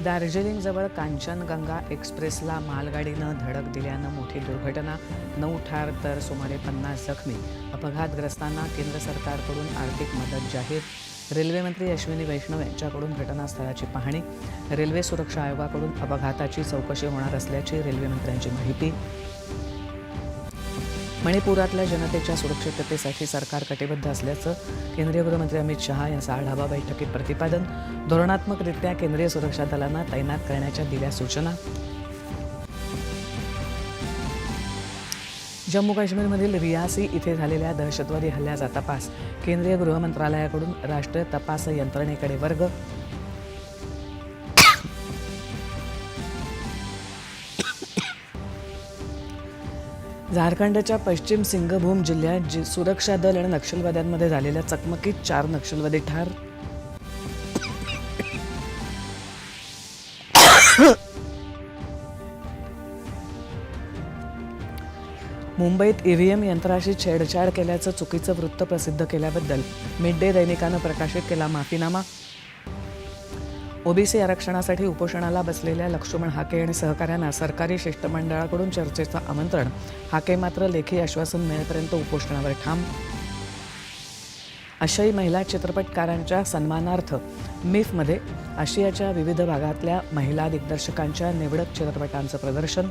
दार्जिलिंगजवळ कांचनगंगा एक्सप्रेसला मालगाडीनं धडक दिल्यानं मोठी दुर्घटना. नऊ ठार तर सुमारे पन्नास जखमी. अपघातग्रस्तांना केंद्र सरकारकडून आर्थिक मदत जाहीर. रेल्वेमंत्री अश्विनी वैष्णव यांच्याकडून घटनास्थळाची पाहणी. रेल्वे सुरक्षा आयोगाकडून अपघाताची चौकशी होणार असल्याची रेल्वेमंत्र्यांची माहिती. मणिपुरातल्या जनतेच्या सुरक्षिततेसाठी सरकार कटिबद्ध असल्याचं केंद्रीय गृहमंत्री अमित शहा यांचं आढावा बैठकीत प्रतिपादन. धोरणात्मकरित्या केंद्रीय सुरक्षा दलांना तैनात करण्याच्या दिल्या सूचना. जम्मू काश्मीरमधील रियासी इथे झालेल्या दहशतवादी हल्ल्याचा तपास. केंद्रीय गृहमंत्रालयाकडून राष्ट्रीय तपास यंत्रणेकडे वर्ग. झारखंडच्या पश्चिम सिंगभूम जिल्ह्यात जी सुरक्षा दल आणि नक्षलवाद्यांमध्ये झालेल्या चकमकीत चार नक्षलवादी ठार. मुंबईत ईव्हीएम यंत्राशी छेडछाड केल्याचं चुकीचं वृत्त प्रसिद्ध केल्याबद्दल मिड डे दैनिकानं प्रकाशित केला माफीनामा. ओबीसी आरक्षणासाठी उपोषणाला बसलेल्या लक्ष्मण हाके आणि सहकाऱ्यांना सरकारी शिष्टमंडळाकडून चर्चेचं आमंत्रण. हाके मात्र लेखी आश्वासन मिळेपर्यंत उपोषणावर ठाम. आशियाई महिला चित्रपटकारांच्या सन्मानार्थ मिफमध्ये आशियाच्या विविध भागातल्या महिला दिग्दर्शकांच्या निवडक चित्रपटांचं प्रदर्शन.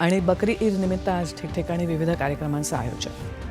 आणि बकरी ईद निमित्त आज ठिकठिकाणी विविध कार्यक्रमांचं आयोजन.